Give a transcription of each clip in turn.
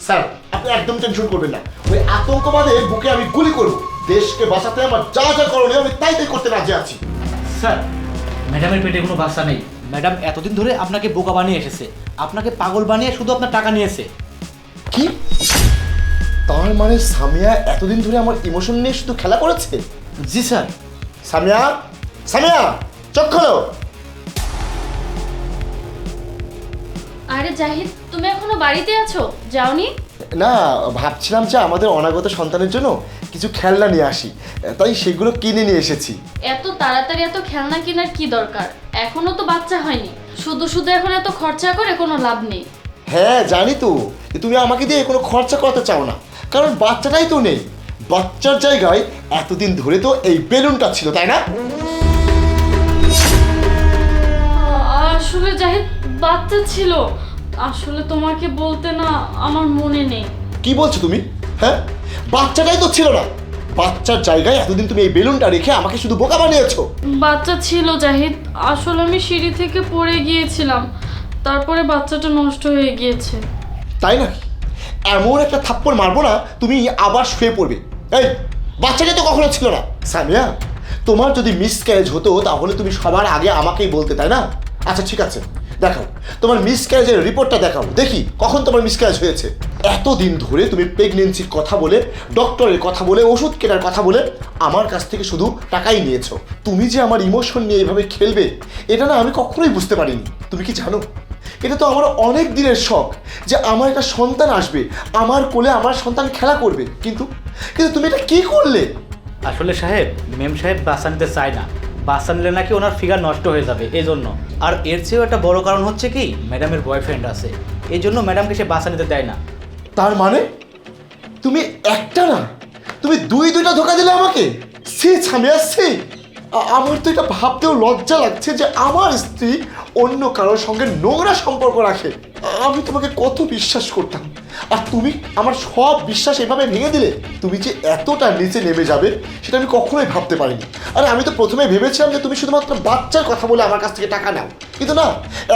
Sir আপনি একদম tension করবেন না। ওই আতঙ্কবাদে বুকে আমি গুলি করব। দেশকে বাঁচাতে আমার যা যা করণীয় আমি তাই তাই করতে রাজি আছি। স্যার ম্যাডামের পেটে কোনো বাচ্চা নেই। ম্যাডাম এতদিন ধরে আপনাকে বোকা বানিয়ে এসেছে। আপনাকে পাগল বানিয়ে শুধু আপনার টাকা নিয়েছে। কি? তার মানে সামিয়া এতদিন ধরে আমার ইমোশন নিয়ে শুধু খেলা করেছে? জি স্যার। সামিয়া? সামিয়া চোখ খোলো। আরে জাহিদ তুমি এখনও বাড়িতে আছো? যাওনি? না ভাবছিলাম যে আমাদের অনাগত সন্তানের জন্য কিছু খেলনা নিয়ে আসি। তাই সেগুলো কিনে নিয়ে এসেছি। এত তাড়াতাড়ি এত খেলনা কেনার কি দরকার? এখনও তো বাচ্চা হয়নি। শুধু শুধু এখন এত খরচা করে কোনো লাভ নেই। হ্যাঁ জানি তো। যে তুমি আমাকে দিয়ে কোনো খরচা করতে চাও না। কারণ বাচ্চাটাই তো নেই। বাচ্চার জায়গায় এতদিন ধরে তো এই বেলুনটা ছিল তাই না? আসলে জাহিদ বাচ্চা ছিল। আসলে তোমাকে বলতে না আমার মনে নেই। কি বলছো তুমি? হ্যাঁ? বাচ্চাটাই তো ছিল না। বাচ্চার জায়গায় এতদিন তুমি এই বেলুনটা রেখে আমাকে শুধু বোকা বানিয়েছো। বাচ্চা ছিল জাহিদ। আসলে আমি সিঁড়ি থেকে পড়ে গিয়েছিলাম। তারপরে বাচ্চাটা নষ্ট হয়ে গিয়েছে। তাই নাকি? এমন একটা থাপ্পড় মারবো না তুমি আবার শুয়ে পড়বে। এই বাচ্চাটা তো কখনো ছিল না। সামিয়া তোমার যদি মিস ক্যারেজ হতো তাহলে তুমি সবার আগে আমাকেই বলতে তাই না? আচ্ছা ঠিক আছে, দেখাও। তোমার মিস ক্যারেজের রিপোর্টটা দেখাও। দেখি, কখন তোমার মিস ক্যারেজ হয়েছে? এতদিন ধরে তুমি প্রেগনেন্সির কথা বলে ডক্টরের কথা বলে, ওষুধ কেনার কথা বলে, আমার কাছ থেকে শুধু টাকাই নিয়েছো। তুমি যে আমার ইমোশন নিয়ে এভাবে খেলবে, এটা না আমি কখনোই বুঝতে পারিনি। তুমি কি জানো? এটা তো আমার অনেক দিনের শখ যে আমার একটা সন্তান আসবে, আমার কোলে আমার সন্তান খেলা করবে। কিন্তু কিন্তু তুমি এটা কি করলে? আসলে সাহেব, মেম সাহেব বাচ্চা নিতে চায় না। বাচ্চা নিলে নাকি ওনার ফিগার নষ্ট হয়ে যাবে এই জন্য আর এর চেয়েও একটা বড় কারণ হচ্ছে কি ম্যাডামের বয়ফ্রেন্ড আছে। এই জন্য ম্যাডামকে সে বাচ্চা নিতে দেয় না। তার মানে? তুমি একটা না, তুমি দুই দুইটা ধোকা দিলে আমাকে? সে ছামে সে আ- আমার তো এটা ভাবতেও লজ্জা লাগছে যে আমার স্ত্রী অন্য কারোর সঙ্গে নোংরা সম্পর্ক রাখে। আমি তোমাকে কত বিশ্বাস করতাম। আর তুমি আমার সব বিশ্বাস এভাবে ভেঙে দিলে, তুমি যে এতটা নিচে নেমে যাবে, সেটা আমি কখনোই ভাবতে পারিনি। আরে আমি তো প্রথমে ভেবেছিলাম যে তুমি শুধুমাত্র বাচ্চার কথা বলে আমার কাছ থেকে টাকা নাও। কিন্তু না,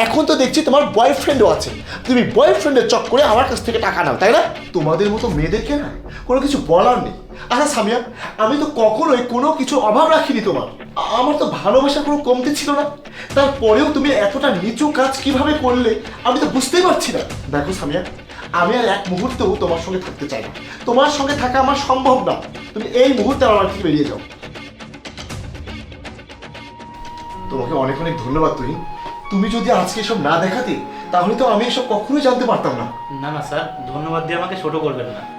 এখন তো দেখছি তোমার বয়ফ্রেন্ডও আছে। তুমি বয়ফ্রেন্ডের চক্করে আমার কাছ থেকে টাকা নাও, তাই না? তোমাদের মতো মেয়েদেরকে না কোনো কিছু বলার নেই। আচ্ছা সামিয়া, আমি তো কখনোই কোনো কিছু অভাব রাখিনি তোমার। আমার তো ভালোবাসার কোনো কমতি ছিল না। তারপরেও তুমি এতটা নিচু কাজ কীভাবে করলে, আমি তো বুঝতেই পারছি না। দেখো সামিয়া, আমি আর এক মুহূর্তেও তোমার সঙ্গে থাকতে চাই না। তোমার সঙ্গে থাকা আমার সম্ভব না। তুমি এই মুহূর্তে আমার থেকে বেরিয়ে যাও। তোমাকে অনেক অনেক ধন্যবাদ, তুহিন। তুমি যদি আজকে এসব না দেখাতে, তাহলে তো আমি এসব কখনোই জানতে পারতাম না। না না, স্যার। ধন্যবাদ দিয়ে আমাকে ছোট করবেন না।